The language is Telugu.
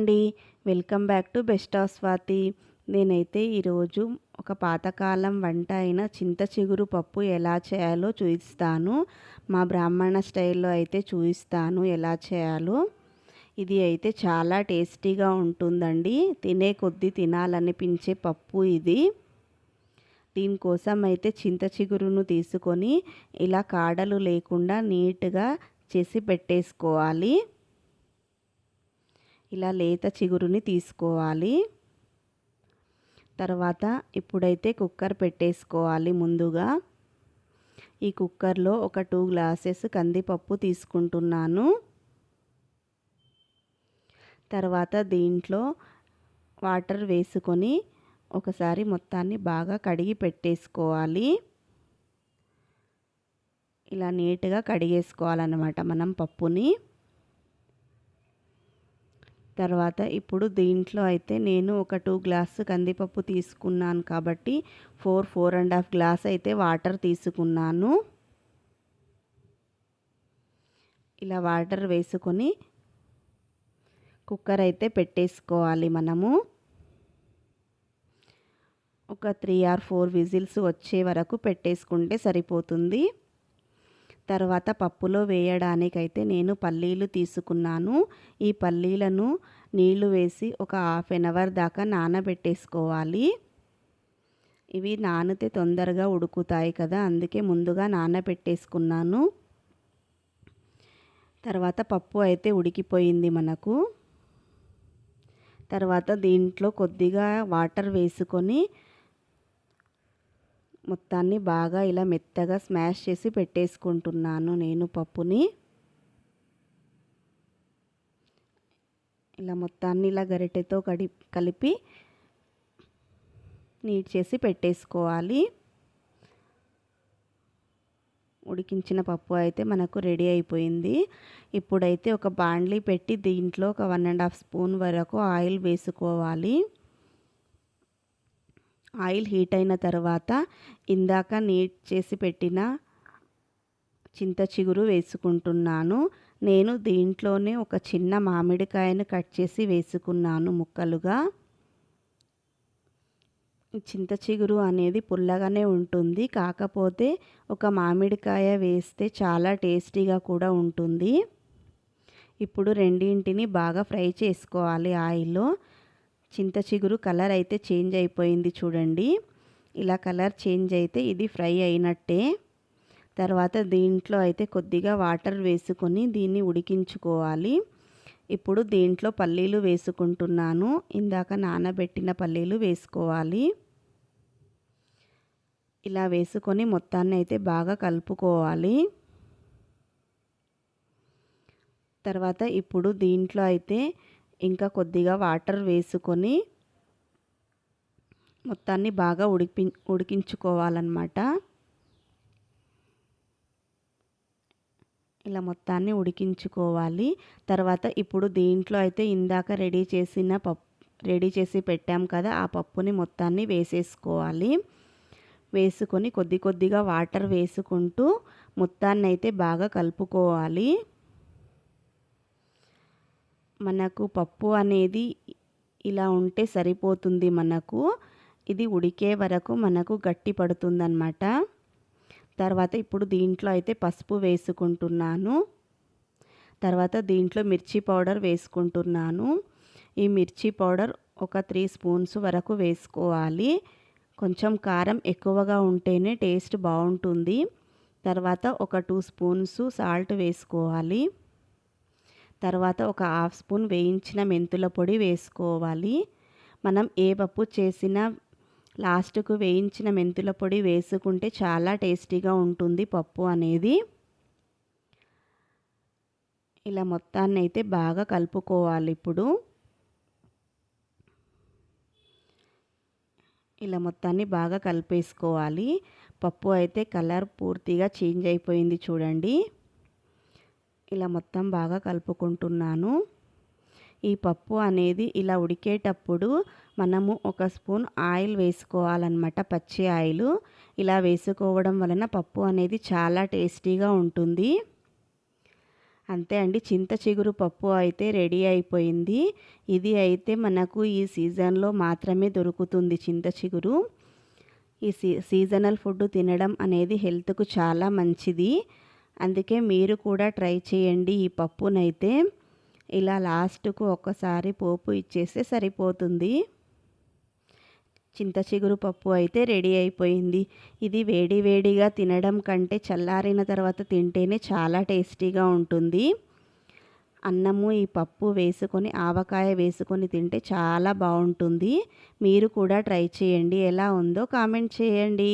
అండి. Welcome back to best of Swathi. నేనైతే ఈరోజు ఒక పాతకాలం వంట అయిన చింత చిగురు పప్పు ఎలా చేయాలో చూపిస్తాను మా బ్రాహ్మణ స్టైల్లో అయితే చూపిస్తాను ఎలా చేయాలో. ఇది అయితే చాలా టేస్టీగా ఉంటుందండి. తినే కొద్దీ తినాలనిపించే పప్పు ఇది. దీనికోసం అయితే చింత చిగురును తీసుకొని ఇలా కాడలు లేకుండా నీట్గా చేసి పెట్టేసుకోవాలి. ఇలా లేత చిగురుని తీసుకోవాలి. తర్వాత ఇప్పుడైతే కుక్కర్ పెట్టేసుకోవాలి ముందుగా. ఈ కుక్కర్లో ఒక టూ గ్లాసెస్ కందిపప్పు తీసుకుంటున్నాను. తర్వాత దీంట్లో వాటర్ వేసుకొని ఒకసారి మొత్తాన్ని బాగా కడిగి పెట్టేసుకోవాలి. ఇలా నీట్గా కడిగేసుకోవాలన్నమాట మనం పప్పుని. తర్వాత ఇప్పుడు దీంట్లో అయితే నేను ఒక టూ గ్లాస్ కందిపప్పు తీసుకున్నాను కాబట్టి four four and half glass అయితే వాటర్ తీసుకున్నాను. ఇలా వాటర్ వేసుకొని కుక్కర్ అయితే పెట్టేసుకోవాలి మనము. ఒక త్రీ ఆర్ ఫోర్ విజిల్స్ వచ్చే వరకు పెట్టేసుకుంటే సరిపోతుంది. తర్వాత పప్పులో వేయడానికైతే నేను పల్లీలు తీసుకున్నాను. ఈ పల్లీలను నీళ్ళు వేసి ఒక హాఫ్ ఎన్ అవర్ దాకా నానబెట్టేసుకోవాలి. ఇవి నానితే తొందరగా ఉడుకుతాయి కదా అందుకే ముందుగా నానబెట్టేసుకున్నాను. తర్వాత పప్పు అయితే ఉడికిపోయింది మనకు. తర్వాత దీంట్లో కొద్దిగా వాటర్ వేసుకొని మొత్తాన్ని బాగా ఇలా మెత్తగా స్మాష్ చేసి పెట్టేసుకుంటున్నాను నేను పప్పుని. ఇలా మొత్తాన్ని ఇలా గరిటెతో కడి కలిపి నీట్ చేసి పెట్టేసుకోవాలి. ఉడికించిన పప్పు అయితే మనకు రెడీ అయిపోయింది. ఇప్పుడైతే ఒక బాండ్లీ పెట్టి దీంట్లో ఒక వన్ అండ్ హాఫ్ స్పూన్ వరకు ఆయిల్ వేసుకోవాలి. ఆయిల్ హీట్ అయిన తర్వాత ఇందాక నీట్ చేసి పెట్టిన చింత చిగురు వేసుకుంటున్నాను. నేను దీంట్లోనే ఒక చిన్న మామిడికాయను కట్ చేసి వేసుకున్నాను ముక్కలుగా. చింత చిగురు అనేది పుల్లగానే ఉంటుంది. కాకపోతే ఒక మామిడికాయ వేస్తే చాలా టేస్టీగా కూడా ఉంటుంది. ఇప్పుడు రెండింటిని బాగా ఫ్రై చేసుకోవాలి ఆయిల్లో. చింత చిగురు కలర్ అయితే చేంజ్ అయిపోయింది చూడండి. ఇలా కలర్ చేంజ్ అయితే ఇది ఫ్రై అయినట్టే. తర్వాత దీంట్లో అయితే కొద్దిగా వాటర్ వేసుకొని దీన్ని ఉడికించుకోవాలి. ఇప్పుడు దీంట్లో పల్లీలు వేసుకుంటున్నాను. ఇందాక నానబెట్టిన పల్లీలు వేసుకోవాలి. ఇలా వేసుకొని మొత్తాన్ని అయితే బాగా కలుపుకోవాలి. తర్వాత ఇప్పుడు దీంట్లో అయితే ఇంకా కొద్దిగా వాటర్ వేసుకొని మొత్తాన్ని బాగా ఉడికి ఉడికించుకోవాలన్నమాట. ఇలా మొత్తాన్ని ఉడికించుకోవాలి. తర్వాత ఇప్పుడు దీంట్లో అయితే ఇందాక రెడీ చేసిన పప్పు రెడీ చేసి పెట్టాం కదా ఆ పప్పుని మొత్తాన్ని వేసేసుకోవాలి. వేసుకొని కొద్ది కొద్దిగా వాటర్ వేసుకుంటూ మొత్తాన్ని అయితే బాగా కలుపుకోవాలి. మనకు పప్పు అనేది ఇలా ఉంటే సరిపోతుంది మనకు. ఇది ఉడికే వరకు మనకు గట్టి పడుతుందన్నమాట. తర్వాత ఇప్పుడు దీంట్లో అయితే పసుపు వేసుకుంటున్నాను. తర్వాత దీంట్లో మిర్చి పౌడర్ వేసుకుంటున్నాను. ఈ మిర్చి పౌడర్ ఒక త్రీ స్పూన్స్ వరకు వేసుకోవాలి. కొంచెం కారం ఎక్కువగా ఉంటేనే టేస్ట్ బాగుంటుంది. తర్వాత ఒక టూ స్పూన్స్ సాల్ట్ వేసుకోవాలి. తర్వాత ఒక హాఫ్ స్పూన్ వేయించిన మెంతుల పొడి వేసుకోవాలి. మనం ఏ పప్పు చేసినా లాస్ట్కు వేయించిన మెంతుల పొడి వేసుకుంటే చాలా టేస్టీగా ఉంటుంది పప్పు అనేది. ఇలా మొత్తాన్ని అయితే బాగా కలుపుకోవాలి ఇప్పుడు. ఇలా మొత్తాన్ని బాగా కలిపేసుకోవాలి. పప్పు అయితే కలర్ పూర్తిగా చేంజ్ అయిపోయింది చూడండి. ఇలా మొత్తం బాగా కలుపుకుంటున్నాను. ఈ పప్పు అనేది ఇలా ఉడికేటప్పుడు మనము ఒక స్పూన్ ఆయిల్ వేసుకోవాలన్నమాట పచ్చి ఆయిల్. ఇలా వేసుకోవడం వలన పప్పు అనేది చాలా టేస్టీగా ఉంటుంది. అంతే అండి చింత చిగురు పప్పు అయితే రెడీ అయిపోయింది. ఇది అయితే మనకు ఈ సీజన్లో మాత్రమే దొరుకుతుంది చింత చిగురు. ఈ సీ సీజనల్ ఫుడ్ తినడం అనేది హెల్త్కు చాలా మంచిది. అందుకే మీరు కూడా ట్రై చేయండి ఈ పప్పునైతే. ఇలా లాస్ట్కు ఒక్కసారి పోపు ఇచ్చేస్తే సరిపోతుంది. చింత చిగురు పప్పు అయితే రెడీ అయిపోయింది. ఇది వేడి వేడిగా తినడం కంటే చల్లారిన తర్వాత తింటేనే చాలా టేస్టీగా ఉంటుంది. అన్నము ఈ పప్పు వేసుకొని ఆవకాయ వేసుకొని తింటే చాలా బాగుంటుంది. మీరు కూడా ట్రై చేయండి. ఎలా ఉందో కామెంట్ చేయండి.